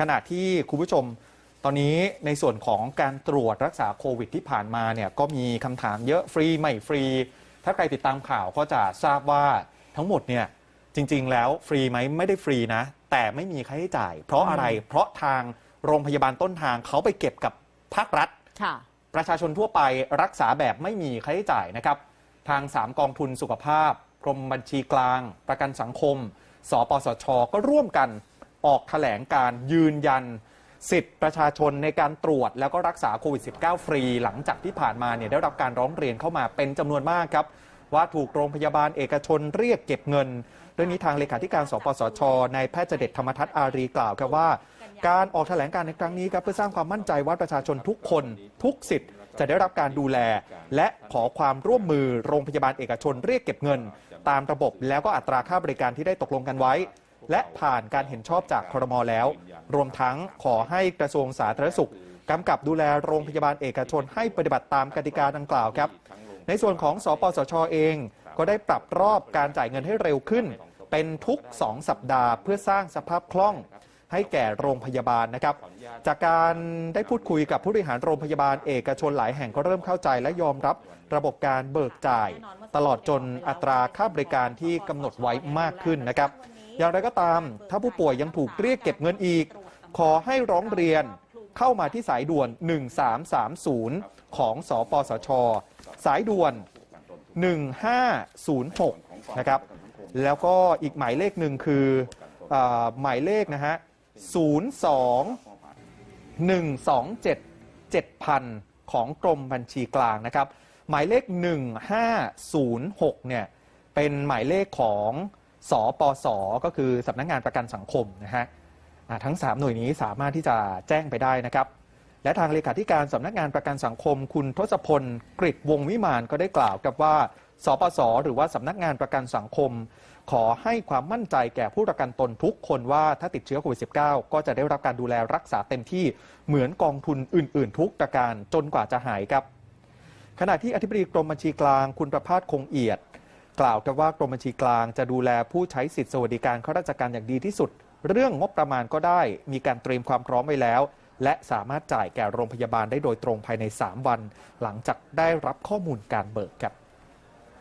ขณะที่คุณผู้ชมตอนนี้ในส่วนของการตรวจรักษาโควิดที่ผ่านมาเนี่ยก็มีคำถามเยอะฟรีไม่ฟรี ถ้าใครติดตามข่าวก็จะทราบว่าทั้งหมดเนี่ยจริง ๆ แล้วฟรีไหมไม่ได้ฟรีนะ แต่ไม่มีค่าใช้จ่าย เพราะอะไรเพราะทางโรงพยาบาลต้นทางเขาไปเก็บกับภาครัฐค่ะประชาชนทั่วไปรักษาแบบไม่มีค่าใช้จ่ายนะครับ ทาง 3 กองทุนสุขภาพกรมบัญชีกลาง ประกันสังคม สปสช ก็ร่วมกัน ออกแถลงการยืนยัน สิทธิประชาชนในการตรวจแล้วก็รักษาโควิด -19 ฟรี หลังจากที่ผ่านมาเนี่ยได้รับการร้องเรียนเข้ามาเป็นจำนวนมากครับ ว่าถูกโรงพยาบาลเอกชนเรียกเก็บเงินเรื่องนี้ทางเลขาธิการสปสชนายแพทย์เจเด็ดธรรมทัศน์อารีกล่าวครับว่า การออกแถลงการในครั้งนี้ครับเพื่อสร้างความมั่นใจว่าประชาชนทุกคนทุกสิทธิ์จะได้รับการดูแล และขอความร่วมมือโรงพยาบาลเอกชนเรียกเก็บเงิน ตามระบบแล้วก็อัตราค่าบริการที่ได้ตกลงกันไว้ และผ่านการเห็นชอบจากครมแล้ว รวมทั้งขอให้กระทรวงสาธารณสุขกำกับดูแลโรงพยาบาลเอกชนให้ปฏิบัติตามกติกาดังกล่าวครับ ในส่วนของสปสชเอง ก็ได้ปรับรอบการจ่ายเงินให้เร็วขึ้น เป็นทุก 2 สัปดาห์ เพื่อสร้างสภาพคล่องให้แก่โรงพยาบาลนะครับ จากการได้พูดคุยกับผู้บริหารโรงพยาบาลเอกชนหลายแห่งก็เริ่มเข้าใจและยอมรับระบบการเบิกจ่าย ตลอดจนอัตราค่าบริการที่กำหนดไว้มากขึ้นนะครับ อย่างไรก็ตาม ถ้าผู้ป่วยยังถูกเรียกเก็บเงินอีก ขอให้ร้องเรียนเข้ามาที่สายด่วน 1330 ของสปสช สายด่วน 1506 นะครับ แล้วก็อีกหมายเลขหนึ่งคืออหมายเลขนะฮะ 02 127 7000 ของกรมบัญชีกลางนะครับ หมายเลข 1506 เนี่ย เป็นหมายเลขของ สอปสก็คือสำนักงงานประกันสังคมนะฮะทั้ง 3 หน่วยนี้สามารถที่จะแจ้งไปได้นะครับ และทางเลขาธิการสำนักงานประกันสังคม คุณทศพลกฤษวงวิมานก็ได้กล่าวกับว่า สปส หรือว่าสำนักงานประกันสังคม ขอให้ความมั่นใจแก่ผู้ประกันตนทุกคนว่าถ้าติดเชื้อโควิด -19 ก็จะได้รับการดูแลรักษาเต็มที่เหมือนกองทุนอื่น ๆ ทุกประการจนกว่าจะหายครับ ขณะที่อธิบดีกรมบัญชีกลางคุณประภาสคงเอียด กล่าวกับว่ากรมบัญชีกลางจะดูแลผู้ใช้สิทธิสวัสดิการข้าราชการอย่างดีที่สุด เรื่องงบประมาณก็ได้ มีการเตรียมความพร้อมไว้แล้ว และสามารถจ่ายแก่โรงพยาบาลได้โดยตรงภายใน 3 วัน หลังจากได้รับข้อมูลการเบิกครับ